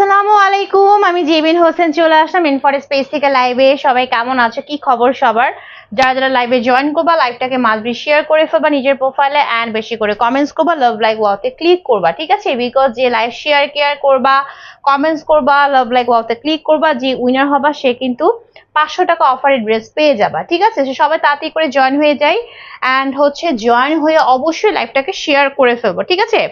আসসালামু আলাইকুম, আমি জেবিন হোসেন চলে আসলাম ইনফর স্পেস থেকে লাইভে সবাই কেমন আছো? কি খবর সবার? যারা যারা লাইভে জয়েন করবা লাইভটাকে মাসবি শেয়ার করে ফেলবা নিজের প্রোফাইলে অ্যান্ড বেশি করে কমেন্টস করবা লাভ লাইক ওয়াওতে ক্লিক করবা, ঠিক আছে? বিকজ যে লাইভ শেয়ার কেয়ার করবা কমেন্টস করবা লাভ লাইক ওয়াওতে ক্লিক করবা, যে উইনার হবা, সে কিন্তু পাঁচশো টাকা অফারের ড্রেস পেয়ে যাবা, ঠিক আছে? সে সবাই তাড়াতাড়ি করে জয়েন হয়ে যায় অ্যান্ড হচ্ছে জয়েন হয়ে অবশ্যই লাইভটাকে শেয়ার করে ফেলব, ঠিক আছে?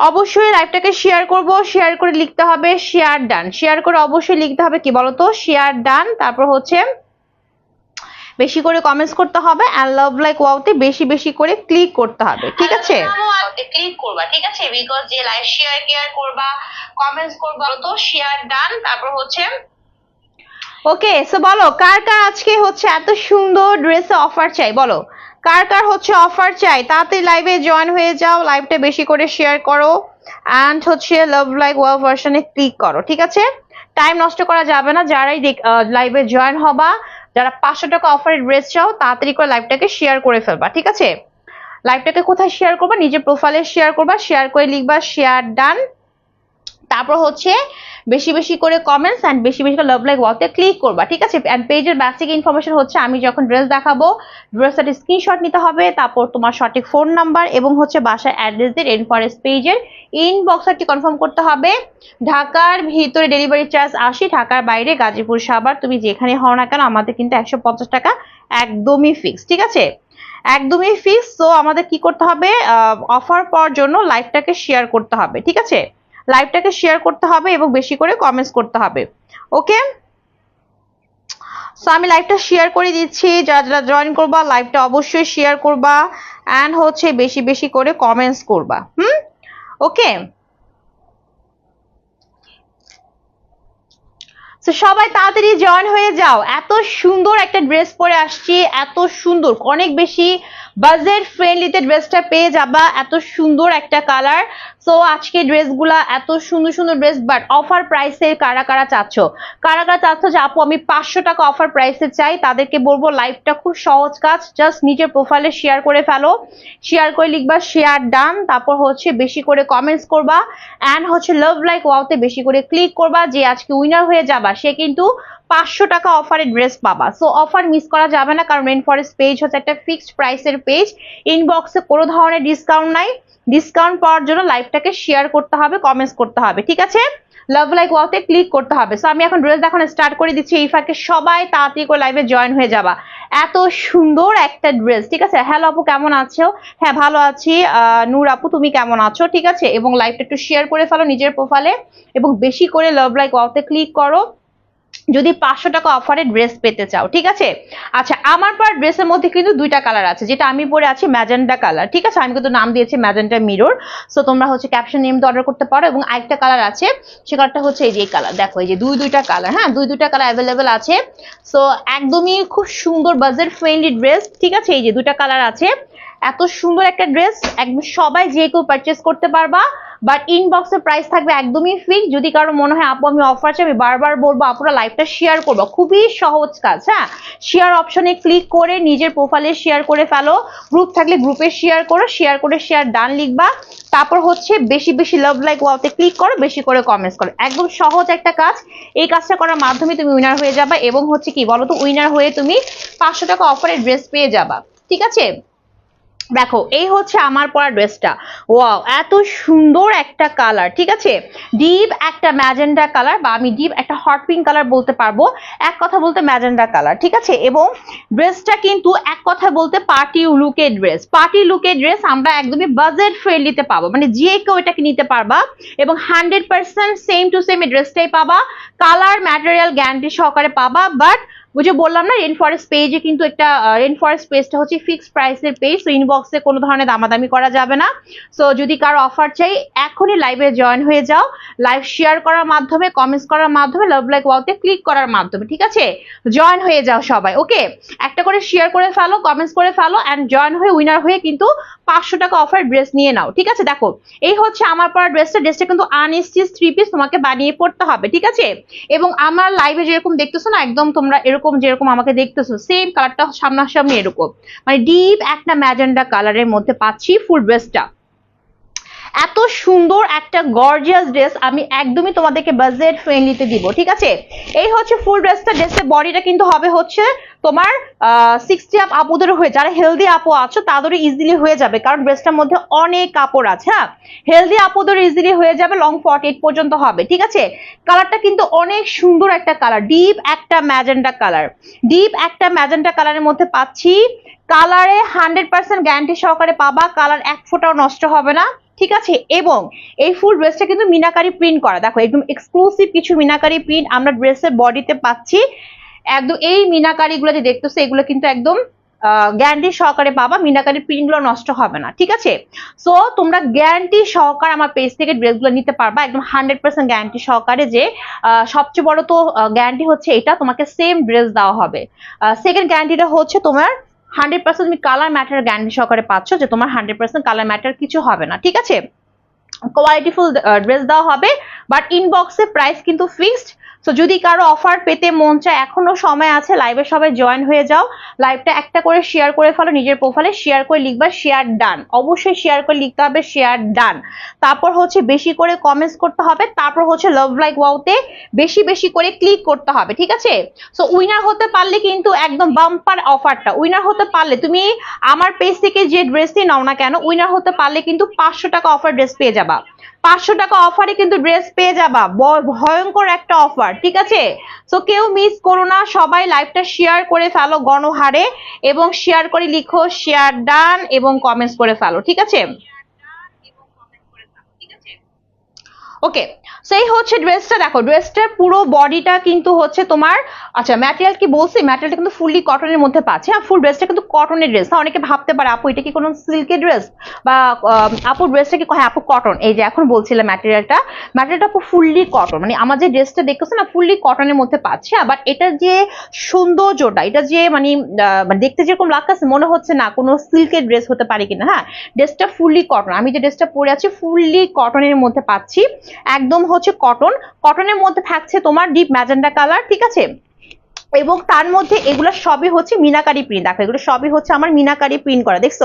অবশ্যই লাইভটাকে শেয়ার করব শেয়ার করে লিখতে হবে শেয়ার ডান শেয়ার করে অবশ্যই লিখতে হবে কি বলতো? শেয়ার ডান তারপর হচ্ছে বেশি করে কমেন্টস করতে হবে অ্যান্ড লাভ লাইক ওয়াওতে বেশি বেশি করে ক্লিক করতে হবে ঠিক আছে? ক্লিক করবা ঠিক আছে? বিকজ যে লাইভ শেয়ার কেয়ার করবা কমেন্টস করবা তো শেয়ার ডান তারপর হচ্ছে ওকে সো বলো কার কার আজকে হচ্ছে এত সুন্দর ড্রেসে অফার চাই? বলো। কার কার হচ্ছে অফার চাই? তাড়াতাড়ি লাইভে জয়েন হয়ে যাও লাইভটা বেশি করে শেয়ার করো। অ্যান্ড হচ্ছে লাভ লাইক ওয়াও ভার্সনে ক্লিক করো, ঠিক আছে? টাইম নষ্ট করা যাবে না, যারাই লাইভে জয়েন হবা, যারা পাঁচশো টাকা অফারের ড্রেস চাও, তাড়াতাড়ি করে লাইভটাকে শেয়ার করে ফেলবা, ঠিক আছে? লাইভটাকে কোথায় শেয়ার করবা? নিজের প্রোফাইলে শেয়ার করবা শেয়ার করে লিখবা শেয়ার ডান তারপর হচ্ছে বেশি বেশি করে কমেন্টস অ্যান্ড বেশি বেশি করে লাভ লাইক ওয়াতে ক্লিক করবা, ঠিক আছে? অ্যান্ড পেজের বেসিক ইনফরমেশন হচ্ছে আমি যখন ড্রেস দেখাবো ড্রেসের স্ক্রিনশট নিতে হবে, তারপর তোমার সঠিক ফোন নাম্বার এবং হচ্ছে বাসার অ্যাড্রেস দিয়ে রেন ফরেস্ট পেজের ইনবক্সারটি কনফার্ম করতে হবে। ঢাকার ভিতরে ডেলিভারি চার্জ আশি ঢাকার বাইরে গাজীপুর, সাভার, তুমি যেখানে হও না কেন, আমাদের কিন্তু একশো পঞ্চাশ টাকা একদমই ফিক্স ঠিক আছে? একদমই ফিক্স তো আমাদের কি করতে হবে অফার পাওয়ার জন্য লাইভটাকে শেয়ার করতে হবে, ঠিক আছে? লাইভটাকে শেয়ার করতে হবে এবং বেশি করে কমেন্টস করতে হবে। ওকে সো আমি লাইভটা শেয়ার করে দিচ্ছি। যারা যারা জয়েন করবা লাইভটা অবশ্যই শেয়ার করবা অ্যান্ড হচ্ছে বেশি বেশি করে কমেন্টস করবা। হুম? ওকে সবাই তাড়াতাড়ি জয়েন হয়ে যাও। এত সুন্দর একটা ড্রেস পরে আসছি। এত সুন্দর। অনেক বেশি বাজেট ফ্রেন্ডলিতে ড্রেসটা পেয়ে যাবা। এত সুন্দর একটা কালার সো আজকে ড্রেসগুলা এত সুন্দর সুন্দর ড্রেস বাট অফার প্রাইসে কারা কারা চাচ্ছ? কারা কারা চাচ্ছ যে, আপু, আমি পাঁচশো টাকা অফার প্রাইসে চাই। তাদেরকে বলব লাইভটা খুব সহজ কাজ। জাস্ট নিজের প্রোফাইলে শেয়ার করে ফেলো। শেয়ার করে লিখবা শেয়ার ডান তারপর হচ্ছে বেশি করে কমেন্টস করবা। অ্যান্ড হচ্ছে লাভ লাইক ওয়াওতে বেশি করে ক্লিক করবা যে, আজকে উইনার হয়ে যাবা। সে কিন্তু পাঁচশো টাকা অফারে ড্রেস পাবা। সো অফার মিস করা যাবে না, কারণ রেন ফরেস্ট পেজ হচ্ছে একটা ফিক্সড প্রাইসের পেজ ইনবক্সে কোনো ধরনের ডিসকাউন্ট নাই। ডিসকাউন্ট পাওয়ার জন্য লাইভটাকে শেয়ার করতে হবে কমেন্টস করতে হবে, ঠিক আছে? লাভ লাইক ওয়াতে ক্লিক করতে হবে। সো আমি এখন ড্রেস দেখানো স্টার্ট করে দিচ্ছি, এই ফাঁকে সবাই তাড়াতাড়ি করে লাইভে জয়েন হয়ে যাবা। এত সুন্দর একটা ড্রেস ঠিক আছে? হ্যালো আপু, কেমন আছো? হ্যাঁ ভালো আছি। নূর আপু, তুমি কেমন আছো? ঠিক আছে? এবং লাইভটা একটু শেয়ার করে ফেলো নিজের প্রোফাইলে এবং বেশি করে লাভ লাইক ওয়াতে ক্লিক করো। যদি পাঁচশো টাকা অফারে ড্রেস পেতে চাও, ঠিক আছে? আচ্ছা আমার পর ড্রেসের মধ্যে কিন্তু দুইটা কালার আছে, যেটা আমি পরে আছি ম্যাজেন্ডা কালার ঠিক আছে? আমি কিন্তু নাম দিয়েছি ম্যাজেন্ডা মিরর সো তোমরা হচ্ছে ক্যাপশন নেম অর্ডার করতে পারো, এবং আরেকটা কালার আছে, সে কালারটা হচ্ছে এই যে কালার দেখো এই যে দুই দুইটা কালার হ্যাঁ? দুই দুইটা কালার অ্যাভেলেবেল আছে সো একদমই খুব সুন্দর বাজেট ফ্রেন্ডলি ড্রেস ঠিক আছে? এই যে দুইটা কালার আছে, এত সুন্দর একটা ড্রেস একদম সবাই যে কেউ পারচেস করতে পারবা বাট ইনবক্সের প্রাইস থাকবে একদমই ফিক্স যদি কারও মনে হয়, আপু, আমি অফার চাই, আমি বারবার বলব, আপুরা লাইভটা শেয়ার করব। খুবই সহজ কাজ হ্যাঁ? শেয়ার অপশনে ক্লিক করে নিজের প্রোফাইলে শেয়ার করে ফেলো। গ্রুপ থাকলে গ্রুপে শেয়ার করো শেয়ার করে শেয়ার ডান লিখবা। তারপর হচ্ছে বেশি বেশি লাভ লাইক ওয়াওতে ক্লিক করো, বেশি করে কমেন্টস করো। একদম সহজ একটা কাজ। এই কাজটা করার মাধ্যমে তুমি উইনার হয়ে যাবা এবং হচ্ছে কি বলো তো উইনার হয়ে তুমি পাঁচশো টাকা অফারের ড্রেস পেয়ে যাবা। ঠিক আছে? দেখো, এই হচ্ছে আমার পরা ড্রেসটা। ওয়াও এত সুন্দর একটা কালার ঠিক আছে? ডিপ একটা ম্যাজেন্ডা কালার বা আমি ডিপ একটা হট পিঙ্ক কালার বলতে পারব। এক কথা বলতে ম্যাজেন্ডা কালার ঠিক আছে? এবং ড্রেসটা কিন্তু এক কথা বলতে পার্টি লুকের ড্রেস পার্টি লুকের ড্রেস আমরা একদমই বাজেট ফ্রেন্ডলিতে পাবো। মানে যে কেউ এটাকে নিতে পারবা এবং hundred percent same to same এই ড্রেসটাই পাবা। কালার ম্যাটেরিয়াল গ্যারান্টি সহকারে পাবা বাট ওই যে বললাম না রেন ফরেস্ট পেজে কিন্তু একটা রেন ফরেস্ট পেজটা হচ্ছে ফিক্সড প্রাইসের পেজ তো ইনবক্সে কোনো ধরনের দামাদামি করা যাবে না। সো যদি কারও অফার চাই, এখনই লাইভে জয়েন হয়ে যাও। লাইভ শেয়ার করার মাধ্যমে কমেন্টস করার মাধ্যমে লাভ লাইক ওয়াওতে ক্লিক করার মাধ্যমে, ঠিক আছে? জয়েন হয়ে যাও সবাই ওকে একটা করে শেয়ার করে ফেলো কমেন্টস করে ফেলো অ্যান্ড জয়েন হয়ে উইনার হয়ে কিন্তু পাঁচশো টাকা অফার ড্রেস নিয়ে নাও, ঠিক আছে? দেখো, এই হচ্ছে আমার পরা ড্রেসটা ড্রেসটা কিন্তু আনস্টিচ থ্রি পিস তোমাকে বানিয়ে পড়তে হবে, ঠিক আছে? এবং আমার লাইভে যেরকম দেখতেছো না, একদম তোমরা এরকম যেরকম আমাকে দেখতেছো সেম কালারটা সামনাসামনি এরকম। মানে ডিপ একটা ম্যাজেন্ডা কালারের মধ্যে পাচ্ছি ফুল ড্রেসটা এত সুন্দর একটা গর্জিয়াস ড্রেস আমি একদমই তোমাদেরকে বাজেট ফ্রেন্ডলিতে দিব, ঠিক আছে? এই হচ্ছে ফুল ড্রেসটা ড্রেসের বডিটা কিন্তু হবে হচ্ছে তোমার সিক্সটি আপ আপুদের হয়ে, যারা হেলদি আপু আছো তাদেরও ইজিলি হয়ে যাবে, কারণ ড্রেসটার মধ্যে অনেক কাপড় আছে হ্যাঁ? হেলদি আপুদের ইজিলি হয়ে যাবে লং ফর্টি এইট পর্যন্ত হবে, ঠিক আছে? কালারটা কিন্তু অনেক সুন্দর একটা কালার ডিপ একটা ম্যাজেন্ডা কালার ডিপ একটা ম্যাজেন্ডা কালারের মধ্যে পাচ্ছি কালারে হান্ড্রেড পার্সেন্ট গ্যারান্টি সহকারে পাবা কালার এক ফোঁটাও নষ্ট হবে না। ঠিক আছে? এবং এই ফুল ড্রেসটা কিন্তু মিনাকারি প্রিন্ট করা। দেখো, একদম এক্সক্লুসিভ কিছু মিনাকারি প্রিন্ট আমরা ড্রেসের বডিতে পাচ্ছি। একদম এই মিনাকারি গুলো যে দেখতেছো, এগুলো কিন্তু একদম গ্যারান্টি সহকারে পাবা। মিনাকারি প্রিন্টগুলো নষ্ট হবে না, ঠিক আছে? সো তোমরা গ্যারান্টি সহকারে আমার পেজ থেকে ড্রেসগুলো নিতে পারবা। একদম হান্ড্রেড পার্সেন্ট গ্যারান্টি সহকারে যে সবচেয়ে বড় তো গ্যারান্টি হচ্ছে এটা, তোমাকে সেম ড্রেস দেওয়া হবে। সেকেন্ড গ্যারান্টিটা হচ্ছে তোমার হান্ড্রেড পার্সেন্ট তুমি কালার ম্যাটার গ্যারান্টি সহকারে পাচ্ছ যে তোমার হান্ড্রেড পার্সেন্ট কালার ম্যাটার কিছু হবে না, ঠিক আছে? কোয়ালিটিফুল ড্রেস দেওয়া হবে বাট ইনবক্সে প্রাইস কিন্তু ফিক্সড সো যদি কারও অফার পেতে মন চায়, এখনও সময় আছে লাইভে সবাই জয়েন হয়ে যাও। লাইভটা একটা করে শেয়ার করে ফেলো, নিজের প্রোফাইলে শেয়ার করে লিখবা শেয়ার ডান অবশ্যই শেয়ার করে লিখতে হবে শেয়ার ডান তারপর হচ্ছে বেশি করে কমেন্টস করতে হবে, তারপর হচ্ছে লাভ লাইক ওয়াওতে বেশি বেশি করে ক্লিক করতে হবে, ঠিক আছে? সো উইনার হতে পারলে কিন্তু একদম বাম্পার অফারটা উইনার হতে পারলে, তুমি আমার পেজ থেকে যে ড্রেসই নাও না কেন উইনার হতে পারলে কিন্তু পাঁচশো টাকা অফার ড্রেস পেয়ে যাবা। পাঁচশো টাকা অফারে কিন্তু ড্রেস পেয়ে যাবা। ভয়ঙ্কর একটা অফার, ঠিক আছে? তো কেউ মিস করো না, সবাই লাইভটা শেয়ার করে ফেলো গণহারে এবং শেয়ার করে লিখো শেয়ার ডান এবং কমেন্টস করে ফেলো, ঠিক আছে? ওকে সেই হচ্ছে ড্রেসটা দেখো ড্রেসটার পুরো বডিটা কিন্তু হচ্ছে তোমার আচ্ছা ম্যাটেরিয়াল কি বলছি? ম্যাটেরিয়ালটা কিন্তু ফুললি কটনের মধ্যে পাচ্ছে। হ্যাঁ ফুল ড্রেসটা কিন্তু কটনের ড্রেস হ্যাঁ অনেকে ভাবতে পারে, আপু, এটা কি কোনো সিল্কের ড্রেস বা আপু ড্রেসটা কি হ্যাঁ আপু কটন এই যে এখন বলছিলাম ম্যাটেরিয়ালটা ম্যাটেরিয়ালটা আপু ফুললি কটন মানে আমার যে ড্রেসটা দেখতেছো না ফুললি কটনের মধ্যে পাচ্ছে। বাট এটার যে সৌন্দর্যটা এটা যে মানে মানে দেখতে যেরকম লাগতেছে, মনে হচ্ছে না কোনো সিল্কের ড্রেস হতে পারে কিনা। হ্যাঁ ড্রেসটা ফুললি কটন আমি যে ড্রেসটা পরে আছি ফুললি কটনের মধ্যে পাচ্ছি। একদম হচ্ছে কটন কটনের মধ্যে থাকছে তোমার ডিপ ম্যাজেন্ডা কালার ঠিক আছে? এবং তার মধ্যে এগুলো সবই হচ্ছে মিনাকারি প্রিন্ট দেখো, এগুলো সবই হচ্ছে আমার মিনাকারি প্রিন্ট করা, দেখছ?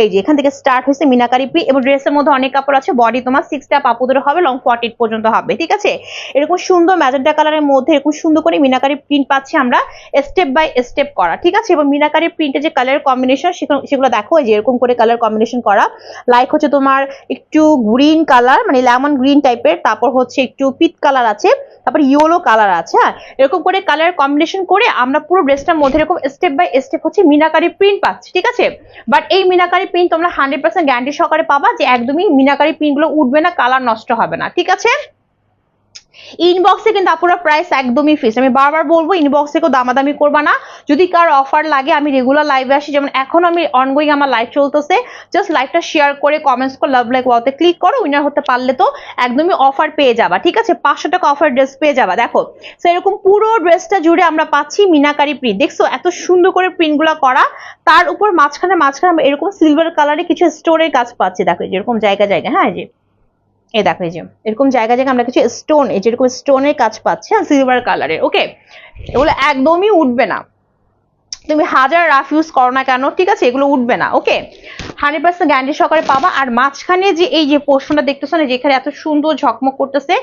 এই যে, এখান থেকে স্টার্ট হয়েছে মিনাকারি প্রিন্ট এবং ড্রেসের মধ্যে অনেক কাপড় আছে বডি তোমার সিক্স টা পাপুদের হবে লং ফর্টি পর্যন্ত হবে, ঠিক আছে? এরকম সুন্দর ম্যাজেন্টা কালারের মধ্যে এরকম সুন্দর করে মিনাকারি প্রিন্ট পাচ্ছি আমরা স্টেপ বাই স্টেপ করা, ঠিক আছে? এবং মিনাকারি প্রিন্টের যে কালার কম্বিনেশন সেগুলো দেখো যে এরকম করে কালার কম্বিনেশন করা লাইক হচ্ছে তোমার একটু গ্রিন কালার মানে লেমন গ্রিন টাইপের তারপর হচ্ছে একটু পিট কালার আছে, তারপর ইয়েলো কালার আছে হ্যাঁ? এরকম করে কালার কম্বিনেশন করে আমরা পুরো ড্রেসটার মধ্যে এরকম স্টেপ বাই স্টেপ হচ্ছে মিনাকারি প্রিন্ট পাচ্ছি, ঠিক আছে? বাট এই মিনাকারি প্রিন্ট তোমরা হান্ড্রেড পার্সেন্ট গ্যারান্টি সহকারে পাবা যে একদমই মিনাকারি প্রিন্টগুলো উঠবে না কালার নষ্ট হবে না, ঠিক আছে? ইনবক্সে কিন্তু আপুরা প্রাইস একদমই ফিক্স আমি বারবার বলব ইনবক্সে কেউ দামাদামি করবা না। যদি কার অফার লাগে, আমি রেগুলার লাইভে আসি। যেমন এখন আমি অনগোয়িং আমার লাইভ চলতেছে। জাস্ট লাইভটা শেয়ার করে কমেন্টস করে লাভ লাইক ওয়াতে ক্লিক করো উইনার হতে পারলে তো একদমই অফার পেয়ে যাবা। ঠিক আছে? পাঁচশো টাকা অফার ড্রেস পেয়ে যাবা। দেখো তো এরকম পুরো ড্রেসটা জুড়ে আমরা পাচ্ছি মিনাকারি প্রিন্ট দেখছ? এত সুন্দর করে প্রিন্টগুলো করা। তার উপর মাঝখানে মাঝখানে এরকম সিলভার কালারে কিছু স্টোরের কাজ পাচ্ছি। দেখো, এই যে এরকম জায়গা জায়গা হ্যাঁ যে। এই দেখো এই যে, এরকম জায়গা জায়গা আমরা কিছু স্টোন এই যেরকম স্টোনের কাজ পাচ্ছি হ্যাঁ সিলভার কালারের ওকে এগুলো একদমই উঠবে না। তুমি হাজার রাফ ইউজ করো না কেন, ঠিক আছে? এগুলো উঠবে না ওকে হান্ড্রেড পার্সেন্ট গ্যারান্টি সহকারে পাবা, আর মাঝখানে যে এই যে পোর্শনটা দেখতেছো না যেখানে এত সুন্দর ঝকমক করতেছে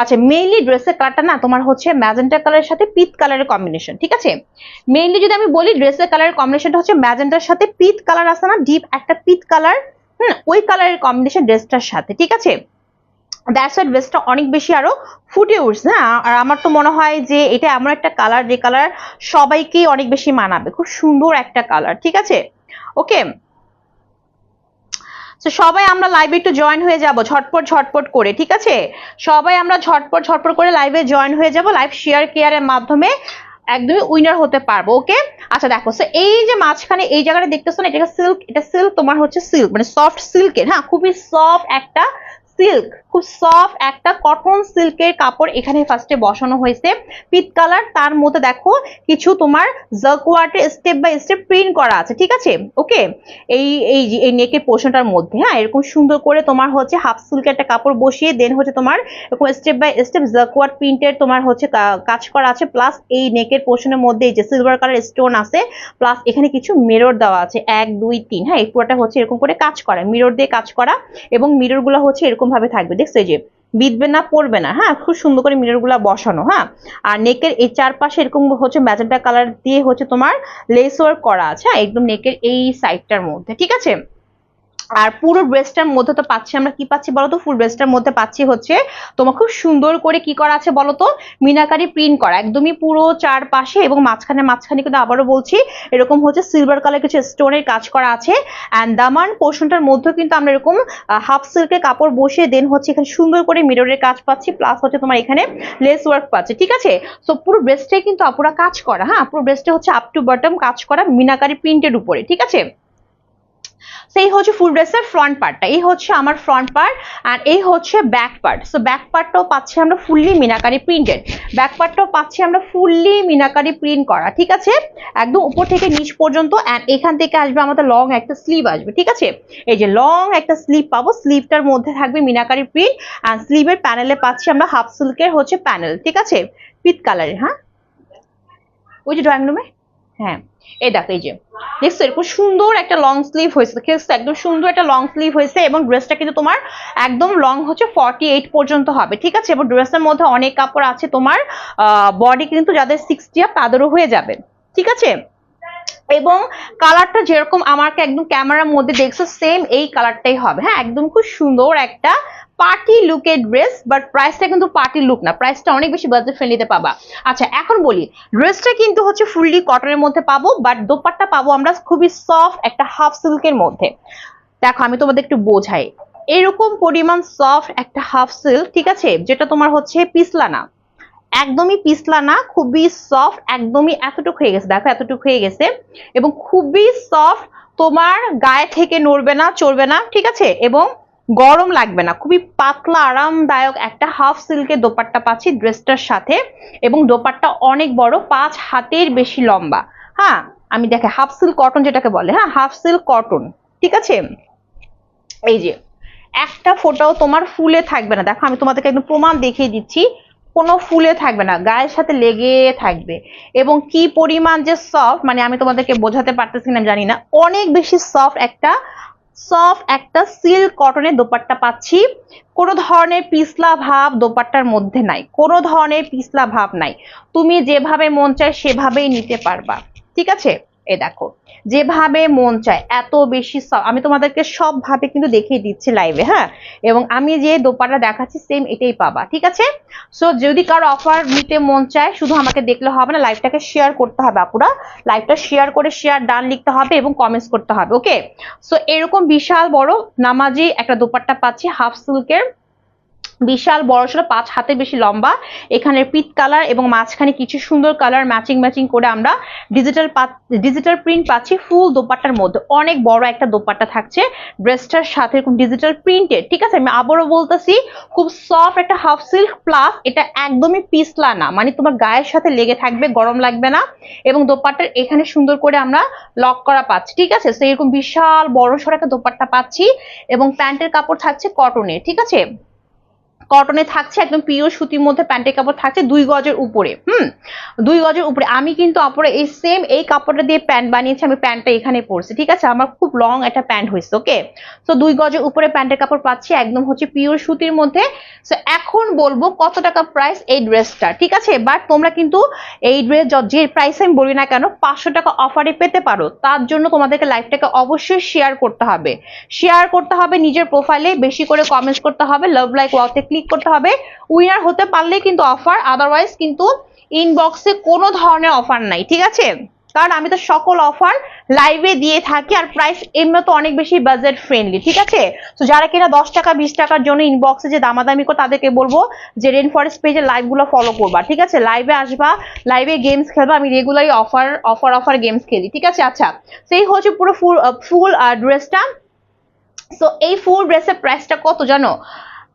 আচ্ছা মেইনলি ড্রেসের কালারটা না, তোমার হচ্ছে ম্যাজেন্টা কালারের সাথে পিত কালারের কম্বিনেশন ঠিক আছে? মেইনলি যদি আমি বলি ড্রেসের কালারের কম্বিনেশনটা হচ্ছে ম্যাজেন্টার সাথে পিত কালার আছে না ডিপ একটা পিত কালার হুম, ওই কালারের কম্বিনেশন ড্রেসটার সাথে, ঠিক আছে? দ্যাটস ওয়াই ড্রেসটা অনেক বেশি আরও ফুটে উঠছে হ্যাঁ? আর আমার তো মনে হয় যে এটা এমন একটা কালার যে কালার সবাইকেই অনেক বেশি মানাবে। খুব সুন্দর একটা কালার ঠিক আছে? ওকে তো সবাই আমরা লাইভে একটু জয়েন হয়ে যাব, ঝটপট ঝটপট করে, ঠিক আছে? সবাই আমরা ঝটপট ঝটপট করে লাইভে জয়েন হয়ে যাব লাইভ শেয়ার কেয়ারের মাধ্যমে একদমই উইনার হতে পারব ওকে আচ্ছা দেখো, so এই যে মাঝখানে, এই জায়গাটা দেখতেছো না, এটা সিল্ক এটা সিল্ক তোমার হচ্ছে সিল্ক মানে সফট সিল্কের হ্যাঁ? খুবই সফট একটা সিল্ক খুব সফট একটা কটন সিল্কের কাপড় এখানে ফার্স্টে বসানো হয়েছে। পিত কালার তার মধ্যে দেখো কিছু তোমার জাকওয়ার্টে স্টেপ বাই স্টেপ প্রিন্ট করা আছে, ঠিক আছে? ওকে এই এই এই নেকের পোর্শনটার মধ্যে হ্যাঁ? এরকম সুন্দর করে তোমার হচ্ছে হাফ সিল্কের একটা কাপড় বসিয়ে দেন হচ্ছে তোমার এরকম স্টেপ বাই স্টেপ জাকওয়ার্ট প্রিন্টের তোমার হচ্ছে কাজ করা আছে। প্লাস এই নেকের পোর্শনের মধ্যে এই যে সিলভার কালার স্টোন আছে প্লাস এখানে কিছু মিরর দেওয়া আছে। এক, দুই, তিন হ্যাঁ? এই পুরোটা হচ্ছে এরকম করে কাজ করা মিরর দিয়ে কাজ করা এবং মিররগুলো হচ্ছে এরকম ভাবে থাকবে। দেখছ এই যে না পড়বে না হ্যাঁ খুব সুন্দর করে মিররগুলা বসানো হ্যাঁ? আর নেকের এই চারপাশে এরকম হচ্ছে ম্যাজেন্টা কালার দিয়ে হচ্ছে তোমার লেস ওয়ার্ক করা আছে হ্যাঁ? একদম নেকের এই সাইডটার মধ্যে, ঠিক আছে? আর পুরো ড্রেসটার মধ্যে তো পাচ্ছি আমরা কি পাচ্ছি বলতো? ফুল ড্রেসটার মধ্যে পাচ্ছি হচ্ছে তোমার খুব সুন্দর করে কি করা আছে বলতো? মিনাকারি প্রিন্ট করা, একদমই পুরো চারপাশে এবং মাঝখানে মাঝখানে কিন্তু আবারও বলছি, এরকম হচ্ছে সিলভার কালার কিছু স্টোনের কাজ করা আছে অ্যান্ড দামান পোর্শনটার মধ্যেও কিন্তু আমরা এরকম হাফ সিল্কের কাপড় বসিয়ে দেন হচ্ছে এখানে সুন্দর করে মিররের কাজ পাচ্ছি প্লাস হচ্ছে তোমার এখানে লেস ওয়ার্ক পাচ্ছি, ঠিক আছে? সো পুরো ড্রেসটাই কিন্তু আপুরা কাজ করা হ্যাঁ? পুরো ড্রেসটা হচ্ছে আপ টু বটম কাজ করা, মিনাকারি প্রিন্টের উপরে, ঠিক আছে? সেই হচ্ছে ফুল ড্রেসের ফ্রন্ট পার্টটা এই হচ্ছে আমার ফ্রন্ট পার্ট আর এই হচ্ছে ব্যাক পার্ট সো ব্যাক পার্টটাও পাচ্ছি আমরা ফুললি মিনাকারি প্রিন্টেড ব্যাক পার্টটাও পাচ্ছি আমরা ফুললি মিনাকারি প্রিন্ট করা, ঠিক আছে? একদম উপর থেকে নিচ পর্যন্ত অ্যান্ড এখান থেকে আসবে আমাদের লং একটা স্লিভ আসবে, ঠিক আছে? এই যে লং একটা স্লিভ পাবো স্লিভটার মধ্যে থাকবে মিনাকারি প্রিন্ট অ্যান্ড স্লিভের প্যানেলে পাচ্ছি আমরা হাফ সিল্কের হচ্ছে প্যানেল ঠিক আছে? পিত কালারের হ্যাঁ? ওই যে ড্রয়িং রুমে হ্যাঁ। এই দেখো, এই যে, দেখছ, এরকম সুন্দর একটা লং স্লিভ হয়েছে দেখছ, একদম সুন্দর একটা লং স্লিভ হয়েছে এবং ড্রেসটা কিন্তু তোমার একদম লং হচ্ছে ফর্টি এইট পর্যন্ত হবে, ঠিক আছে? এবং ড্রেসের মধ্যে অনেক কাপড় আছে তোমার বডি কিন্তু যাদের সিক্সটি আপ তাদেরও হয়ে যাবে, ঠিক আছে? এবং কালারটা যেরকম আমাকে একদম ক্যামেরার মধ্যে দেখছ সেম এই কালারটাই হবে হ্যাঁ? একদম খুব সুন্দর একটা পার্টি লুকের ড্রেস বাট প্রাইসটা কিন্তু পার্টি লুক না। প্রাইসটা অনেক বেশি বাজেট ফ্রেন্ডলিতে পাবা। আচ্ছা এখন বলি ড্রেসটা কিন্তু হচ্ছে ফুললি কটনের মধ্যে পাবো বাট দোপাট্টা পাবো আমরা খুবই সফট একটা হাফ সিল্কের মধ্যে। দেখো, আমি তোমাদের একটু বোঝাই। এরকম পরিমাণ সফট একটা হাফ সিল্ক ঠিক আছে? যেটা তোমার হচ্ছে পিছলা না একদমই পিছলা না খুবই সফট একদমই এতটুকু হয়ে গেছে। দেখো, এতটুকু হয়ে গেছে। এবং খুবই সফট তোমার গায়ে থেকে নড়বে না, চড়বে না, ঠিক আছে? এবং গরম লাগবে না। খুবই পাতলা, আরামদায়ক একটা হাফ সিল্কের দোপাট্টা পাচ্ছি ড্রেসটার সাথে এবং দোপাট্টা অনেক বড়, পাঁচ হাতের বেশি লম্বা। হ্যাঁ আমি দেখে হাফ সিল্ক কটন যেটাকে বলে হ্যাঁ হাফ সিল্ক কটন ঠিক আছে? এই যে, একটা ফোটাও তোমার ফুলে থাকবে না। দেখো, আমি তোমাদেরকে একদম প্রমাণ দেখিয়ে দিচ্ছি, কোনো ফুলে থাকবে না, গায়ের সাথে লেগে থাকবে। এবং কি পরিমাণ যে সফট মানে আমি তোমাদেরকে বোঝাতে পারতেছি না জানি না, অনেক বেশি সফট একটা সফট একটা সিল্ক কটনের দোপাট্টা পাচ্ছি। কোনো ধরনের পিছলা ভাব দোপাট্টার মধ্যে নাই। কোনো ধরনের পিছলা ভাব নাই। তুমি যেভাবে মন চায় সেভাবেই নিতে পারবা। ঠিক আছে? এ দেখো, যেভাবে মন চায়, এত বেশি আমি তোমাদেরকে সব ভাবে কিন্তু দেখিয়ে দিচ্ছি লাইভে হ্যাঁ? এবং আমি যে দোপাট্টা দেখাচ্ছি সেম এটাই পাবা, ঠিক আছে? সো যদি কারও অফার নিতে মন চায়, শুধু আমাকে দেখলে হবে না লাইভটাকে শেয়ার করতে হবে আপুরা। লাইভটা শেয়ার করে শেয়ার ডান লিখতে হবে এবং কমেন্টস করতে হবে ওকে সো এরকম বিশাল বড় নামাজি একটা দোপাট্টা পাচ্ছি হাফ সিল্কের বিশাল বড় সড়ো পাঁচ হাতের বেশি লম্বা। এখানে পিট কালার এবং মাঝখানে কিছু সুন্দর কালার ম্যাচিং ম্যাচিং করে আমরা ডিজিটাল ডিজিটাল প্রিন্ট পাচ্ছি ফুল দোপাট্টার মধ্যে। অনেক বড় একটা দোপাট্টা থাকছে ড্রেসটার সাথে ডিজিটাল প্রিন্টেড ঠিক আছে, আমি আবারও বলতেছি, খুব সফট একটা হাফ সিল্ক প্লাস এটা একদমই পিছলা না। মানে তোমার গায়ের সাথে লেগে থাকবে, গরম লাগবে না। এবং দোপাট্টার এখানে সুন্দর করে আমরা লক করা পাচ্ছি। ঠিক আছে তো এরকম বিশাল বড় সড়ো একটা দোপাট্টা পাচ্ছি এবং প্যান্টের কাপড় থাকছে কটনের। ঠিক আছে কটনে থাকছে, একদম পিওর সুতির মধ্যে প্যান্টের কাপড় থাকছে, দুই গজের উপরে, হুম? দুই গজের উপরে। আমি কিন্তু অপরে এই সেম এই কাপড়টা দিয়ে প্যান্ট বানিয়েছি, আমি প্যান্টটা এখানে পরছি, ঠিক আছে? আমার খুব লং একটা প্যান্ট হয়েছে ওকে তো দুই গজের উপরে প্যান্টের কাপড় পাচ্ছি, একদম হচ্ছে পিওর সুতির মধ্যে। তো এখন বলব কত টাকা প্রাইস এই ড্রেসটা ঠিক আছে? বাট তোমরা কিন্তু এই ড্রেস যে প্রাইস আমি বলি না কেন, পাঁচশো টাকা অফারে পেতে পারো। তার জন্য তোমাদেরকে লাইফটাকে অবশ্যই শেয়ার করতে হবে। শেয়ার করতে হবে, নিজের প্রোফাইলে বেশি করে কমেন্টস করতে হবে লাভ লাইক ওয়াতে ক্লিক করতে হবে। উইনার হতে পারলে কিন্তু অফার আদারওয়াইজ কিন্তু ইনবক্সে কোনো ধরনের অফার নাই, ঠিক আছে? কারণ আমি তো সকল অফার লাইভে দিয়ে থাকি আর প্রাইস এমনি তো অনেক বেশি বাজেট ফ্রেন্ডলি ঠিক আছে? তো যারা কিনা দশ টাকা, বিশ টাকার জন্য ইনবক্সে যে দামাদামি করে তাদেরকে বলব যে রেন ফরেস্ট পেজে লাইভগুলো ফলো করবা, ঠিক আছে? লাইভে আসবা লাইভে গেমস খেলবা, আমি রেগুলারই অফার অফার অফার গেমস খেলি, ঠিক আছে? আচ্ছা সেই হচ্ছে পুরো ফুল ফুল ড্রেসটা সো এই ফুল ড্রেসের প্রাইসটা কত জানো?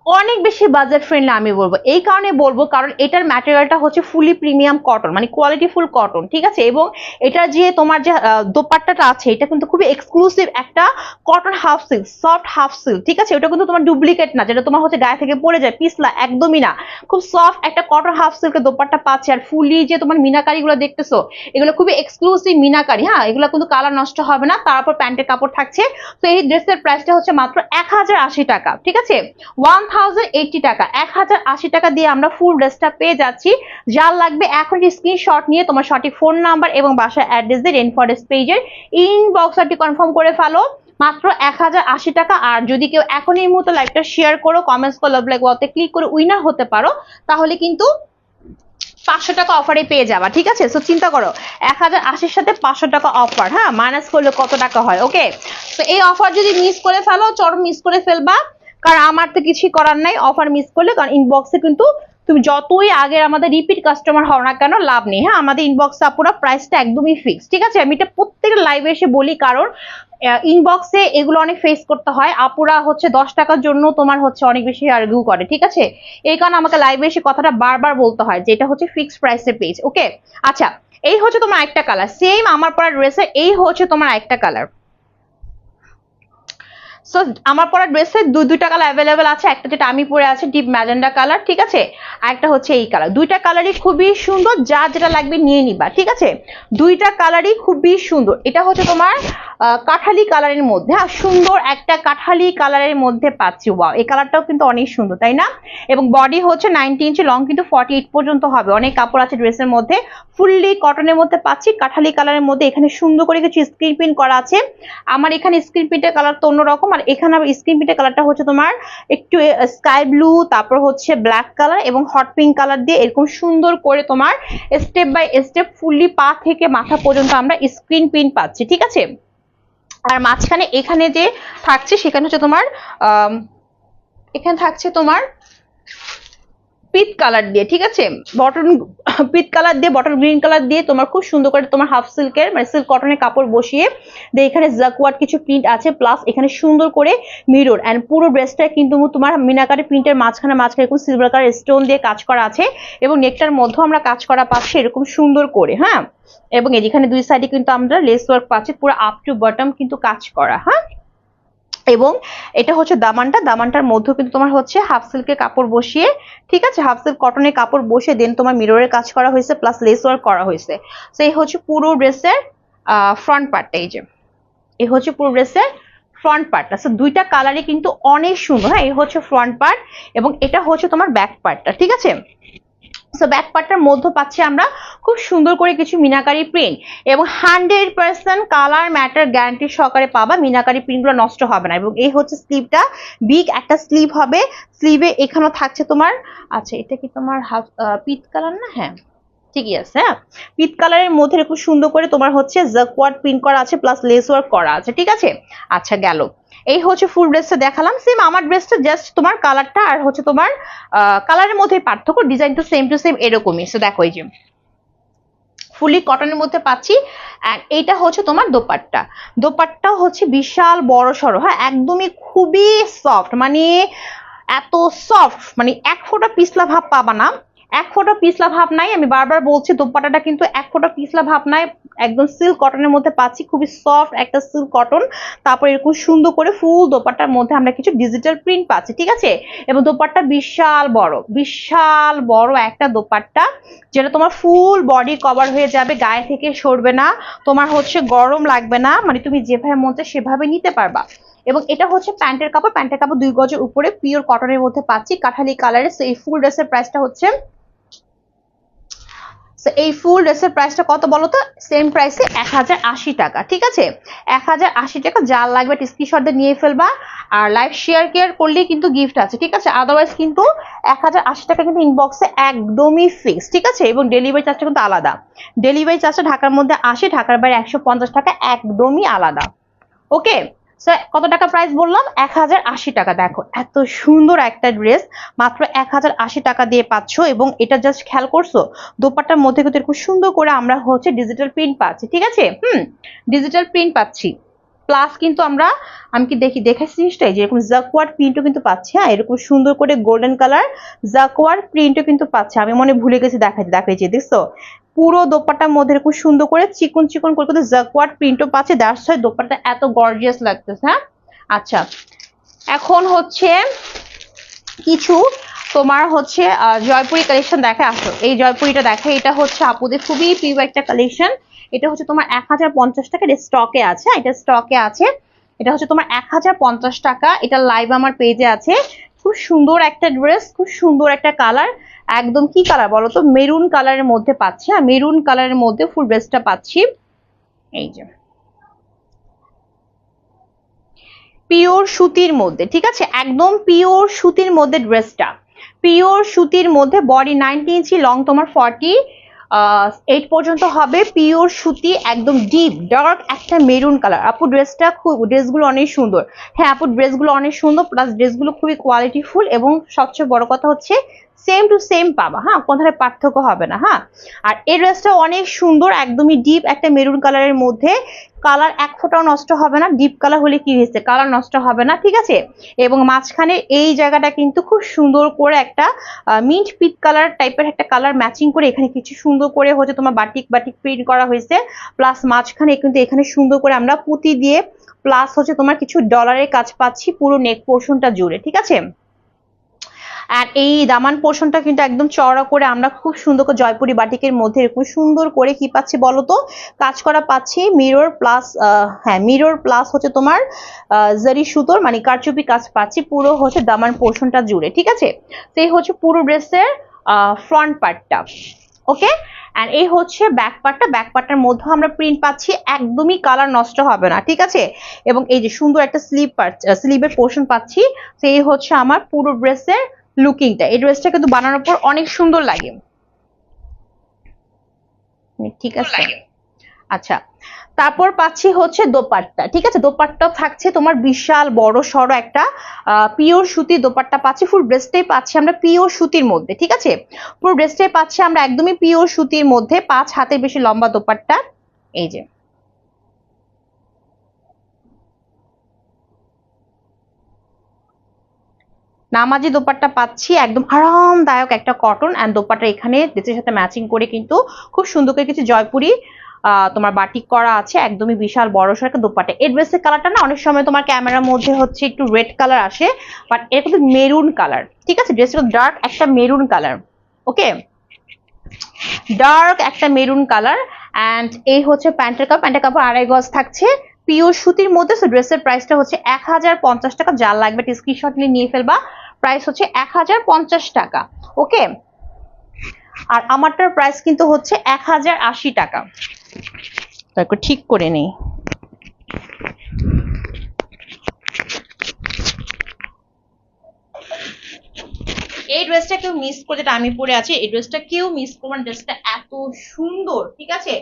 অনেক বেশি বাজেট ফ্রেন্ডলি আমি বলব। এই কারণে বলব, কারণ এটার ম্যাটেরিয়ালটা হচ্ছে ফুলি প্রিমিয়াম কটন মানে কোয়ালিটি ফুল কটন ঠিক আছে? এবং এটা যে তোমার যে দোপাট্টাটা আছে, এটা কিন্তু খুবই এক্সক্লুসিভ একটা cotton half silk soft half silk ঠিক আছে? ওটা কিন্তু তোমার ডুপ্লিকেট না, যেটা তোমার হচ্ছে গায়ে থেকে পড়ে যায়, পিছলা, একদমই না। খুব সফট একটা কটন হাফ সিল্কের দোপাট্টা পাচ্ছে, আর ফুলি যে তোমার মিনাকারিগুলো দেখতেছো, এগুলো খুবই এক্সক্লুসিভ মিনাকারি হ্যাঁ? এগুলো কিন্তু কালার নষ্ট হবে না তারপর প্যান্টের কাপড় থাকছে। তো এই ড্রেসের প্রাইসটা হচ্ছে মাত্র এক হাজার আশি টাকা, ঠিক আছে? ওয়ান টাকা, এক হাজার আশি টাকা দিয়ে আমরা ফুল পেয়ে যাচ্ছি। যার লাগবে এখন নিয়ে তোমার সঠিক ফোন নাম্বার এবং অ্যাড্রেস কনফার্ম করে ফেলো। মাত্র এক হাজার আশি টাকা। আর যদি কেউ এখন এই শেয়ার করো লাইক ক্লিক করে উইনার হতে পারো, তাহলে কিন্তু পাঁচশো টাকা অফারে পেয়ে যাবা, ঠিক আছে? চিন্তা করো, এক হাজার আশির সাথে পাঁচশো টাকা অফার হ্যাঁ? মাইনাস করলে কত টাকা হয়? ওকে তো এই অফার যদি মিস করে ফেলো, চরম মিস করে ফেলবা। কারণ আমার তো কিছুই করার নাই অফার মিস করলে, কারণ ইনবক্সে কিন্তু তুমি যতই আগের আমাদের রিপিট কাস্টমার হও না কেন, লাভ নেই। হ্যাঁ আমাদের ইনবক্সে আপুরা প্রাইসটা একদমই ফিক্স ঠিক আছে? আমি এটা প্রত্যেকটা লাইভে এসে বলি, কারণ ইনবক্সে এগুলো অনেক ফেস করতে হয়। আপুরা হচ্ছে দশ টাকার জন্য তোমার হচ্ছে অনেক বেশি আর্গিউ করে, ঠিক আছে? এই কারণে আমাকে লাইভে এসে কথাটা বারবার বলতে হয় যে এটা হচ্ছে ফিক্সড প্রাইসের পেজ ওকে আচ্ছা এই হচ্ছে তোমার একটা কালার সেম আমার পরা ড্রেসের এই হচ্ছে তোমার একটা কালার সো আমার পরা ড্রেসের দুই, দুইটা কালার অ্যাভেলেবেল আছে। একটা যেটা আমি পরে আছি ডিপ ম্যাজেন্ডা কালার ঠিক আছে? আর একটা হচ্ছে এই কালার দুইটা কালারই খুবই সুন্দর, যা যেটা লাগবে নিয়ে নিবা, ঠিক আছে? দুইটা কালারই খুবই সুন্দর। এটা হচ্ছে তোমার কাঠালি কালারের মধ্যে। আর সুন্দর একটা কাঠালি কালারের মধ্যে পাচ্ছি। ওয়াও এই কালারটাও কিন্তু অনেক সুন্দর, তাই না? এবং বডি হচ্ছে নাইনটি ইঞ্চি লং কিন্তু ফর্টি পর্যন্ত হবে। অনেক কাপড় আছে ড্রেসের মধ্যে। ফুললি কটনের মধ্যে পাচ্ছি, কাঠালি কালারের মধ্যে। এখানে সুন্দর করে কিছু স্ক্রিন প্রিন্ট করা আছে। আমার এখানে স্ক্রিন প্রিন্টের কালার তো অন্যরকম, আর এখানে আবার স্ক্রিন প্রিন্টের কালারটা হচ্ছে তোমার একটু স্কাই ব্লু তারপর হচ্ছে ব্ল্যাক কালার এবং হট পিঙ্ক কালার দিয়ে এরকম সুন্দর করে তোমার স্টেপ বাই স্টেপ ফুললি পা থেকে মাথা পর্যন্ত আমরা স্ক্রিন প্রিন্ট পাচ্ছি, ঠিক আছে? আর মাঝখানে এখানে যে থাকছে সেখানে হচ্ছে তোমার এখানে থাকছে তোমার পিত কালার দিয়ে, ঠিক আছে? বটন পিত কালার দিয়ে বটল গ্রিন কালার দিয়ে তোমার খুব সুন্দর করে তোমার হাফ সিল্কের মানে সিল্ক কটনের কাপড় বসিয়ে দিয়ে এখানে জাকওয়াট কিছু প্রিন্ট আছে প্লাস এখানে সুন্দর করে মিরর অ্যান্ড পুরো ড্রেসটা কিন্তু তোমার মিনাকারি প্রিন্টের মাঝখানে মাঝখানে এরকম সিলভার কালার স্টোন দিয়ে কাজ করা আছে এবং নেকটার মধ্যেও আমরা কাজ করা পাচ্ছি এরকম সুন্দর করে হ্যাঁ? এবং এখানে দুই সাইডে কিন্তু আমরা লেস ওয়ার্ক পাচ্ছি, পুরো আপ টু বটম কিন্তু কাজ করা হ্যাঁ? এবং এটা হচ্ছে দামানটা। দামানটার মধ্যেও কিন্তু তোমার হচ্ছে হাফ সিল্কের কাপড় বসিয়ে, ঠিক আছে? হাফ সিল্ক কটনের কাপড় বসিয়ে দেন তোমার মিররের কাজ করা হয়েছে প্লাস লেস ওয়ার্ক করা হয়েছে। তো এই হচ্ছে পুরো ড্রেসের ফ্রন্ট পার্টটা এই যে। এই হচ্ছে পুরো ড্রেসের ফ্রন্ট পার্টটা সো দুইটা কালারই কিন্তু অনেক সুন্দর। হ্যাঁ এই হচ্ছে ফ্রন্ট পার্ট এবং এটা হচ্ছে তোমার ব্যাক পার্টটা ঠিক আছে? সো ব্যাক পার্টটার মধ্যে পাচ্ছি আমরা খুব সুন্দর করে কিছু মিনাকারি প্রিন্ট এবং hundred percent colour matter guarantee সহকারে পাবা, মিনাকারি প্রিন্টগুলো নষ্ট হবে না এবং এই হচ্ছে স্লিভটা বিগ একটা স্লিভ হবে। স্লিভে এখানেও থাকছে তোমার আচ্ছা এটা কি তোমার হাফ পিট কালার না? হ্যাঁ। ঠিকই আছে হ্যাঁ? পিট কালারের মধ্যে খুব সুন্দর করে তোমার হচ্ছে জাকওয়ার্ড প্রিন্ট করা আছে প্লাস লেস ওয়ার্ক করা আছে, ঠিক আছে? আচ্ছা গেল। এই হচ্ছে ফুল ড্রেসটা দেখালাম সেম আমার ড্রেসটা জাস্ট তোমার কালারটা আর হচ্ছে তোমার কালারের মধ্যে পার্থক্য ডিজাইন তো সেম টু সেম এরকমই সো দেখো এই যে। ফুলি কটনের মধ্যে পাচ্ছি অ্যান্ড এইটা হচ্ছে তোমার দোপাট্টা। দোপাট্টাও হচ্ছে বিশাল বড় সড়ো হ্যাঁ? একদমই খুবই সফট মানে এত সফট মানে এক ফোঁটা পিছলা ভাব পাবা না। এক ফোঁটা পিছলা ভাব নাই, আমি বারবার বলছি, দোপাট্টাটা কিন্তু এক ফোঁটা পিছলা ভাব নাই, একদম সিল্ক কটনের মধ্যে পাচ্ছি, খুবই সফট একটা সিল্ক কটন তারপর এরকম সুন্দর করে ফুল দোপাট্টার মধ্যে আমরা কিছু ডিজিটাল প্রিন্ট পাচ্ছি, ঠিক আছে? এবং দোপাট্টা বিশাল বড় বিশাল বড় একটা দোপাট্টা, যেটা তোমার ফুল বডি কভার হয়ে যাবে, গায়ে থেকে সরবে না, তোমার হচ্ছে গরম লাগবে না মানে তুমি যেভাবে মন সেভাবে নিতে পারবা। এবং এটা হচ্ছে প্যান্টের কাপড় প্যান্টের কাপড় দুই গজের উপরে পিওর কটনের মধ্যে পাচ্ছি, কাঠালি কালারের এই ফুল ড্রেসের প্রাইসটা হচ্ছে এই ফুল ড্রেসের প্রাইসটা কত বলো তো সেম প্রাইসে এক হাজার আশি টাকা, ঠিক আছে? এক হাজার আশি টাকা যার লাগবে স্ক্রিনশট নিয়ে ফেলবা। আর লাইভ শেয়ার কেয়ার করলেই কিন্তু গিফট আছে, ঠিক আছে? আদারওয়াইজ কিন্তু এক হাজার আশি টাকা কিন্তু ইনবক্সে একদমই ফিক্স ঠিক আছে? এবং ডেলিভারি চার্জটা কিন্তু আলাদা। ডেলিভারি চার্জটা ঢাকার মধ্যে আসে, ঢাকার বাইরে একশো পঞ্চাশ টাকা, একদমই আলাদা। ওকে কত টাকা প্রাইস বললাম? এক হাজার আশি টাকা। দেখো, এত সুন্দর একটা ড্রেস মাত্র এক হাজার আশি টাকা দিয়ে পাচ্ছ এবং এটা জাস্ট খেয়াল করছ, দোপাট্টার মধ্যে কিন্তু খুব সুন্দর করে আমরা হচ্ছে ডিজিটাল প্রিন্ট পাচ্ছি, ঠিক আছে? হুম ডিজিটাল প্রিন্ট পাচ্ছি। প্লাস কিন্তু আমরা, আমি কি দেখি দেখাচ্ছি জিনিসটাই যে এরকম জাকওয়ার্ড প্রিন্টও কিন্তু পাচ্ছি হ্যাঁ? এরকম সুন্দর করে গোল্ডেন কালার জাকওয়ার্ড প্রিন্টও কিন্তু পাচ্ছে। আমি মনে ভুলে গেছি দেখাচ্ছি দেখাইছি, দেখছ? পুরো দোপাট্টার মধ্যে এরকম সুন্দর করে চিকন চিকন করে কিন্তু জাকওয়ার্ড প্রিন্টও পাচ্ছে। দ্যাটস দোপাট্টা এত গর্জিয়াস লাগতেছে হ্যাঁ? আচ্ছা এখন হচ্ছে কিছু তোমার হচ্ছে জয়পুরি কালেকশন দেখে আসো। এই জয়পুরিটা দেখে, এটা হচ্ছে আপুদের খুবই প্রিয় একটা কালেকশন এটা হচ্ছে তোমার এক হাজার পঞ্চাশ টাকা, এটা স্টকে আছে, এটা স্টকে আছে। এটা হচ্ছে তোমার এক হাজার পঞ্চাশ টাকা, এটা লাইভ আমার পেজে আছে। খুব সুন্দর একটা ড্রেস খুব সুন্দর একটা কালার একদম কি কালার বলো তো মেরুন কালারের মধ্যে পাচ্ছি। হ্যাঁ মেরুন কালারের মধ্যে ফুল ড্রেসটা পাচ্ছি। এই যে। পিওর সুতির মধ্যে, ঠিক আছে? একদম পিওর সুতির মধ্যে ড্রেসটা পিওর সুতির মধ্যে বডি নাইনটি ইঞ্চি লং তোমার ফর্টি এইট পর্যন্ত হবে পিওর সুতি, একদম ডিপ ডার্ক একটা মেরুন কালার আপু ড্রেসটা খুব ড্রেসগুলো অনেক সুন্দর। হ্যাঁ আপু ড্রেসগুলো অনেক সুন্দর প্লাস ড্রেসগুলো খুবই কোয়ালিটিফুল এবং সবচেয়ে বড় কথা হচ্ছে সেম টু সেম পাবা। হ্যাঁ কোন কোথায় পার্থক্য হবে না হ্যাঁ? আর এই ড্রেসটা অনেক সুন্দর, একদমই ডিপ একটা মেরুন কালারের মধ্যে। কালার এক ফোঁটাও নষ্ট হবে না ডিপ কালার হলে কি হয়েছে? কালার নষ্ট হবে না, ঠিক আছে? এবং মাঝখানে এই জায়গাটা কিন্তু খুব সুন্দর করে একটা মিন্ট পিট কালার টাইপের একটা কালার ম্যাচিং করে এখানে কিছু সুন্দর করে হচ্ছে তোমার বাটিক বাটিক প্রিন্ট করা হয়েছে। প্লাস মাঝখানে কিন্তু এখানে সুন্দর করে আমরা পুঁতি দিয়ে প্লাস হচ্ছে তোমার কিছু ডলারের কাজ পাচ্ছি পুরো নেক পোর্শনটা জুড়ে, ঠিক আছে? আর এই দামান পোর্শনটা কিন্তু একদম চওড়া করে আমরা খুব সুন্দর করে জয়পুরি বাটিকের মধ্যে এরকম সুন্দর করে কি পাচ্ছি বলতো কাজ করা পাচ্ছি মিরর প্লাস হ্যাঁ মিরর প্লাস হচ্ছে তোমার জারি সুতোর মানে কারচুপি কাজ পাচ্ছি। পুরো হচ্ছে দামান পোর্শনটা জুড়ে, ঠিক আছে? এই হচ্ছে পুরো ড্রেসের ফ্রন্ট পার্টটা ওকে অ্যান্ড এই হচ্ছে ব্যাক পার্টটা ব্যাক পার্টটার মধ্যে আমরা প্রিন্ট পাচ্ছি, একদমই কালার নষ্ট হবে না, ঠিক আছে? এবং এই যে সুন্দর একটা স্লিভ পার্ট স্লিভের পোর্শন পাচ্ছি। এই হচ্ছে আমার পুরো ড্রেসের লুকিংটা। এই ড্রেসটা কিন্তু বানানোর পর অনেক সুন্দর লাগে। ঠিক আছে? আচ্ছা তারপর পাচ্ছি হচ্ছে দোপাট্টা। ঠিক আছে? দোপাট্টা থাকছে তোমার বিশাল বড় সড় একটা পিওর সুতি দোপাট্টা পাচ্ছি। ফুল ড্রেসটাই পাচ্ছি আমরা পিওর সুতির মধ্যে ঠিক আছে? পুরো ড্রেসটাই পাচ্ছি আমরা একদমই পিওর সুতির মধ্যে পাঁচ হাতের বেশি লম্বা দোপাট্টা। এই যে নামাজি দোপাট্টা পাচ্ছি, একদম আরামদায়ক একটা কটন অ্যান্ড দোপাট্টা এখানে ড্রেসের সাথে ম্যাচিং করে কিন্তু খুব সুন্দর করে কিছু জয়পুরি তোমার বাটিক করা আছে, একদমই বিশাল বড় একটা দোপাট্টা। এই ড্রেসের কালারটা না অনেক সময় তোমার ক্যামেরার মধ্যে হচ্ছে একটু রেড কালার আসে বাট এটা কিন্তু মেরুন কালার ঠিক আছে? ড্রেসটা ডার্ক একটা মেরুন কালার ওকে ডার্ক একটা মেরুন কালার অ্যান্ড এই হচ্ছে প্যান্টের কাপ প্যান্টের কাপড় আড়াই গজ থাকছে। পিওর সুতির মধ্যে সো ড্রেসের প্রাইসটা হচ্ছে এক হাজার পঞ্চাশ টাকা। যার লাগবে স্ক্রিনশট নিয়ে নিয়ে ফেলবা। প্রাইস হচ্ছে এক হাজার পঞ্চাশ টাকা ওকে আর আমারটার প্রাইস কিন্তু হচ্ছে এক হাজার আশি টাকা। তারপর ঠিক করে নেই। এই ড্রেসটা কেউ মিস করে আমি পরে আছি, এই ড্রেসটা কেউ মিস করবেন ড্রেসটা এত সুন্দর, ঠিক আছে?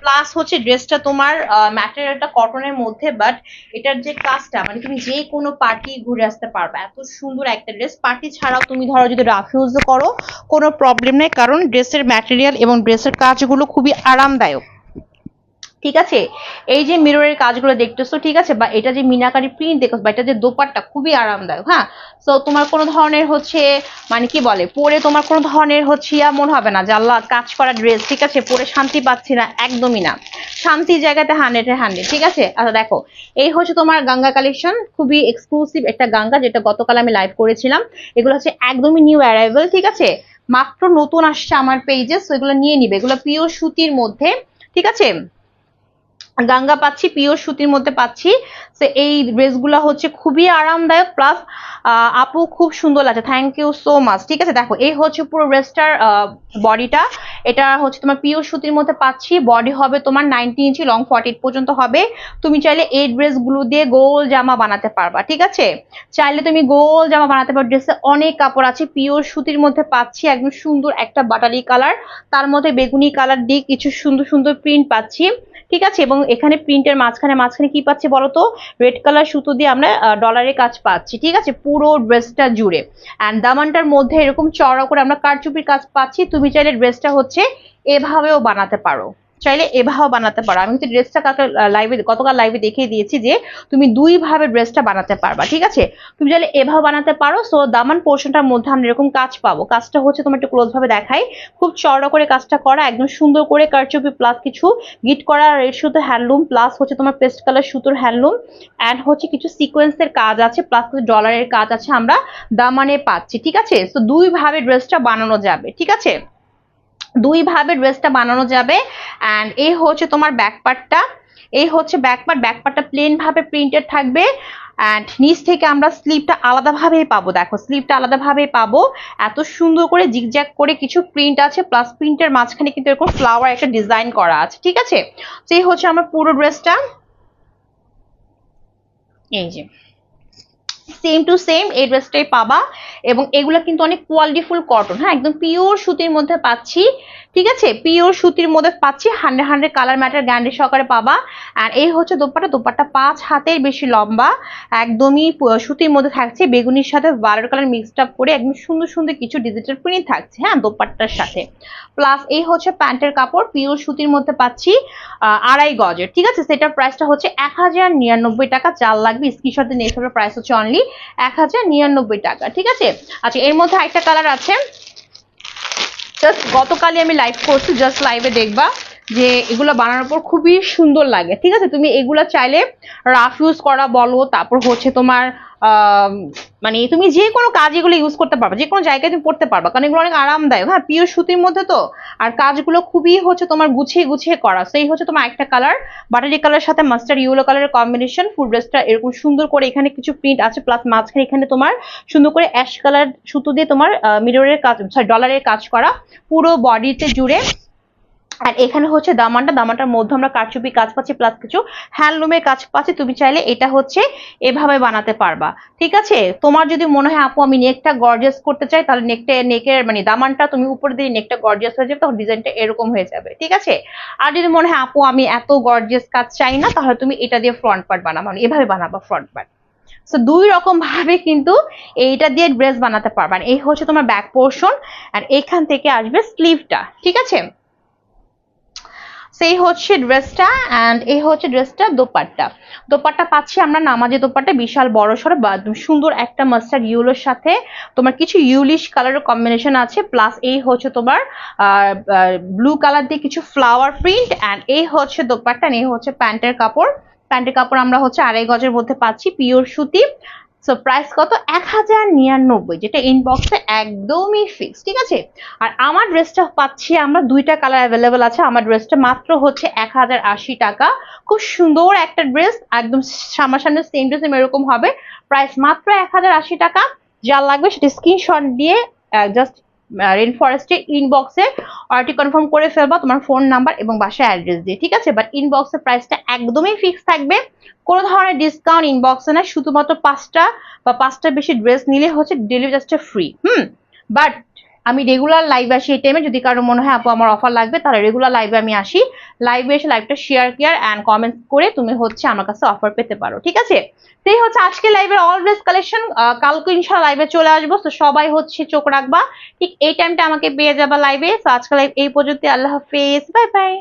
প্লাস হচ্ছে ড্রেসটা তোমার ম্যাটেরিয়ালটা কটনের মধ্যে বাট এটার যে কাজটা মানে তুমি যে কোনো পার্টি ঘুরে আসতে পারবে। এত সুন্দর একটা ড্রেস পার্টি ছাড়াও তুমি ধরো যদি রাফ ইউজও করো, কোনো প্রবলেম নেই, কারণ ড্রেসের ম্যাটেরিয়াল এবং ড্রেসের কাজগুলো খুবই আরামদায়ক। ঠিক আছে? এই যে মিররের কাজগুলো দেখতেছো, ঠিক আছে? বা এটা যে মিনাকারি প্রিন্ট দেখো, বা এটা যে দোপাট্টা, খুবই আরামদায়ক হ্যাঁ? তো তোমার কোনো ধরনের হচ্ছে মানে কি বলে, পরে তোমার কোনো ধরনের হচ্ছে ইয়া মনে হবে না যে আল্লাহ কাজ করা ড্রেস ঠিক আছে? পরে শান্তি পাচ্ছি না, একদমই না। শান্তির জায়গাতে হান্ড্রেডে হান্ড্রেড ঠিক আছে? আচ্ছা দেখো, এই হচ্ছে তোমার গাঙ্গা কালেকশন খুবই এক্সক্লুসিভ একটা গাঙ্গা, যেটা গতকাল আমি লাইভ করেছিলাম। এগুলো হচ্ছে একদমই নিউ অ্যারাইভেল ঠিক আছে? মাত্র নতুন আসছে আমার পেজে তো এগুলো নিয়ে নিবে। এগুলো পিওর সুতির মধ্যে, ঠিক আছে? গাঙ্গা পাচ্ছি, পিওর সুতির মধ্যে পাচ্ছি। তো এই ড্রেসগুলো হচ্ছে খুবই আরামদায়ক প্লাস আপু খুব সুন্দর লাগছে। থ্যাংক ইউ সো মাচ ঠিক আছে, দেখো, এই হচ্ছে পুরো ড্রেসটার বডিটা এটা হচ্ছে তোমার পিওর সুতির মধ্যে পাচ্ছি। বডি হবে তোমার নাইনটি ইঞ্চি লং ফর্টি পর্যন্ত হবে। তুমি চাইলে এই ড্রেসগুলো দিয়ে গোল জামা বানাতে পারবা, ঠিক আছে? চাইলে তুমি গোল জামা বানাতে পারো। ড্রেসে অনেক কাপড় আছে, পিওর সুতির মধ্যে পাচ্ছি। একদম সুন্দর একটা বাটালি কালার তার মধ্যে বেগুনি কালার দিয়ে কিছু সুন্দর সুন্দর প্রিন্ট পাচ্ছি। ঠিক আছে? এবং এখানে প্রিন্টের মাঝখানে মাঝখানে কি পাচ্ছে বলতো? রেড কালার সুতো দিয়ে আমরা ডলারের কাজ পাচ্ছি, ঠিক আছে? পুরো ড্রেসটা জুড়ে। অ্যান্ড দামানটার মধ্যে এরকম চড়া করে আমরা কারচুপির কাজ পাচ্ছি। তুমি চাইলে ড্রেসটা হচ্ছে এভাবেও বানাতে পারো। চাইলে এভাবে বানাতে পারো। আমি কিন্তু ড্রেসটা কাকে লাইভে গতকাল লাইভে দেখিয়ে দিয়েছি যে তুমি দুই ভাবে ড্রেসটা বানাতে পারবা, ঠিক আছে? তুমি চাইলে এভাবে বানাতে পারো। সো দামান পোর্শনটার মধ্যে আমরা এরকম কাজ পাবো। কাজটা হচ্ছে তোমার একটু ক্লোজ ভাবে দেখাই। খুব চড়া করে কাজটা করা, একদম সুন্দর করে কারচুপি প্লাস কিছু গিট করা রেড সুতো হ্যান্ডলুম প্লাস হচ্ছে তোমার পেস্ট কালার সুতোর হ্যান্ডলুম অ্যান্ড হচ্ছে কিছু সিকোয়েন্সের কাজ আছে প্লাস ডলারের কাজ আছে আমরা দামানে পাচ্ছি, ঠিক আছে? তো দুই ভাবে ড্রেসটা বানানো যাবে, ঠিক আছে? দুই ভাবে ড্রেসটা বানানো যাবে। অ্যান্ড এই হচ্ছে তোমার ব্যাক পার্টটা এই হচ্ছে ব্যাক পার্ট ব্যাক পার্টটা প্লেন ভাবে প্রিন্টেড থাকবে। অ্যান্ড নিচ থেকে আমরা স্লিপটা আলাদাভাবেই পাবো। দেখো স্লিপটা আলাদাভাবেই পাবো। এত সুন্দর করে জিগজ্যাগ করে কিছু প্রিন্ট আছে। প্লাস প্রিন্টের মাঝখানে কিন্তু এরকম ফ্লাওয়ার একটা ডিজাইন করা আছে। ঠিক আছে? তো এই হচ্ছে আমার পুরো ড্রেসটা এই যে। সেম টু সেম এই ড্রেসটাই পাবা। এবং এগুলো কিন্তু অনেক কোয়ালিটিফুল কটন হ্যাঁ? একদম পিওর সুতির মধ্যে পাচ্ছি। ঠিক আছে? পিওর সুতির মধ্যে পাচ্ছি hundred hundred colour matter guarantee সহকারে পাবা। আর এই হচ্ছে দোপাটা দোপাট্টা পাঁচ হাতের বেশি লম্বা। একদমই সুতির মধ্যে থাকছে। বেগুনির সাথে বারো কালার মিক্সড আপ করে একদম সুন্দর সুন্দর কিছু ডিজিটাল প্রিন্ট থাকছে হ্যাঁ দোপাট্টার সাথে। প্লাস এই হচ্ছে প্যান্টের কাপড়। পিওর সুতির মধ্যে পাচ্ছি আড়াই গজের। ঠিক আছে? সেটার প্রাইসটা হচ্ছে এক হাজার নিরানব্বই টাকা। চাল লাগবে। স্ক্রিনশটে নিয়ে প্রাইস হচ্ছে অনলি এক হাজার নিরানব্বই টাকা। ঠিক আছে? আচ্ছা এর মধ্যে একটা কালার আছে। জাস্ট গতকালই আমি লাইভ করছি জাস্ট লাইভে দেখবা। যে এগুলো বানানোর পর খুবই সুন্দর লাগে। ঠিক আছে? তুমি এগুলো চাইলে রাফ ইউজ করা বলো, তারপর হচ্ছে তোমার মানে তুমি যে কোনো কাজ এগুলো ইউজ করতে পারবে, যে কোনো জায়গায় তুমি পড়তে পারবা, কারণ এগুলো অনেক আরামদায়ক। হ্যাঁ পিওর সুতির মধ্যে তো, আর কাজগুলো খুবই হচ্ছে তোমার গুছিয়ে গুছিয়ে করা। সেই হচ্ছে তোমার একটা কালার বাটারি কালার সাথে মাস্টার ইয়েলো কালারের কম্বিনেশন ফুল ড্রেসটা এরকম সুন্দর করে এখানে কিছু প্রিন্ট আছে প্লাস মাঝখানে এখানে তোমার সুন্দর করে অ্যাশ কালার সুতো দিয়ে তোমার মিররের কাজ সরি ডলারের কাজ করা, পুরো বডিতে জুড়ে আর এখানে হচ্ছে দামানটা, দামানটার মধ্যে আমরা কারচুপি কাজ পাচ্ছি প্লাস কিছু হ্যান্ডলুমের কাজ পাচ্ছি, তুমি চাইলে এটা হচ্ছে এভাবে বানাতে পারবা। ঠিক আছে? তোমার যদি মনে হয়, আপু, আমি নেকটা গর্জিয়াস করতে চাই, তাহলে নেকটা নেকের মানে দামানটা তুমি উপর দিয়ে নেকটা গর্জিয়াস হয়ে যাবে, তখন ডিজাইনটা এরকম হয়ে যাবে। ঠিক আছে? আর যদি মনে হয়, আপু, আমি এত গর্জিয়াস কাজ চাই না, তাহলে তুমি এটা দিয়ে ফ্রন্ট পার্ট বানাবো। মানে এভাবে বানাবা ফ্রন্ট পার্ট সো দুই রকম ভাবে কিন্তু এইটা দিয়ে ড্রেস বানাতে পারবা। আর এই হচ্ছে তোমার ব্যাক পোর্শন আর এখান থেকে আসবে স্লিভটা ঠিক আছে? সেই হচ্ছে ড্রেসটা অ্যান্ড এই হচ্ছে ড্রেসটা দোপাট্টা। দোপাট্টা পাচ্ছি আমরা নামাজে দোপাট্টা, বিশাল বড় সড়ো সুন্দর একটা মাস্টার্ড ইউলোর সাথে। তোমার কিছু ইউলিশ কালারের কম্বিনেশন আছে প্লাস এই হচ্ছে তোমার ব্লু কালার দিয়ে কিছু ফ্লাওয়ার প্রিন্ট অ্যান্ড এই হচ্ছে দোপাট্টা এই হচ্ছে প্যান্টের কাপড়। প্যান্টের কাপড় আমরা হচ্ছে আড়াই গজের মধ্যে পাচ্ছি পিওর সুতি। সো প্রাইস কত? এক হাজার নিরানব্বই, যেটা ইনবক্সে একদমই ফিক্স ঠিক আছে? আর আমার ড্রেসটা পাচ্ছি আমরা দুইটা কালার অ্যাভেলেবেল আছে। আমার ড্রেসটা মাত্র হচ্ছে এক হাজার আশি টাকা। খুব সুন্দর একটা ড্রেস একদম সামনাসামনি সেম ড্রেস এরকম হবে। প্রাইস মাত্র এক হাজার আশি টাকা। যা লাগবে সেটা স্ক্রিনশট দিয়ে জাস্ট রেন ফরেস্টে ইনবক্সে অর্ডারটি কনফার্ম করে ফেলবা তোমার ফোন নাম্বার এবং বাসায় অ্যাড্রেস দিয়ে, ঠিক আছে? বাট ইনবক্সের প্রাইসটা একদমই ফিক্স থাকবে। কোনো ধরনের ডিসকাউন্ট ইনবক্সে না শুধুমাত্র পাঁচটা বা পাঁচটার বেশি ড্রেস নিলে হচ্ছে ডেলিভারি চার্জটা ফ্রি হুম? বাট আমি রেগুলার লাইভ আসি এই টাইমে যদি কারও মনে হয়, আপু, আমার অফার লাগবে, তাহলে রেগুলার লাইভে আমি আসি। লাইভে এসে লাইভটা শেয়ার কেয়ার অ্যান্ড কমেন্টস করে তুমি হচ্ছে আমার কাছে অফার পেতে পারো, ঠিক আছে? সেই হচ্ছে আজকে লাইভের অল ড্রেস কালেকশন কালকে ইনশাল্লাহ লাইভে চলে আসব। তো সবাই হচ্ছে চোখ রাখবা। ঠিক এই টাইমটা আমাকে পেয়ে যাবা লাইভে তো আজকে লাইভ এই পর্যন্ত আল্লাহ হাফেজ। Bye bye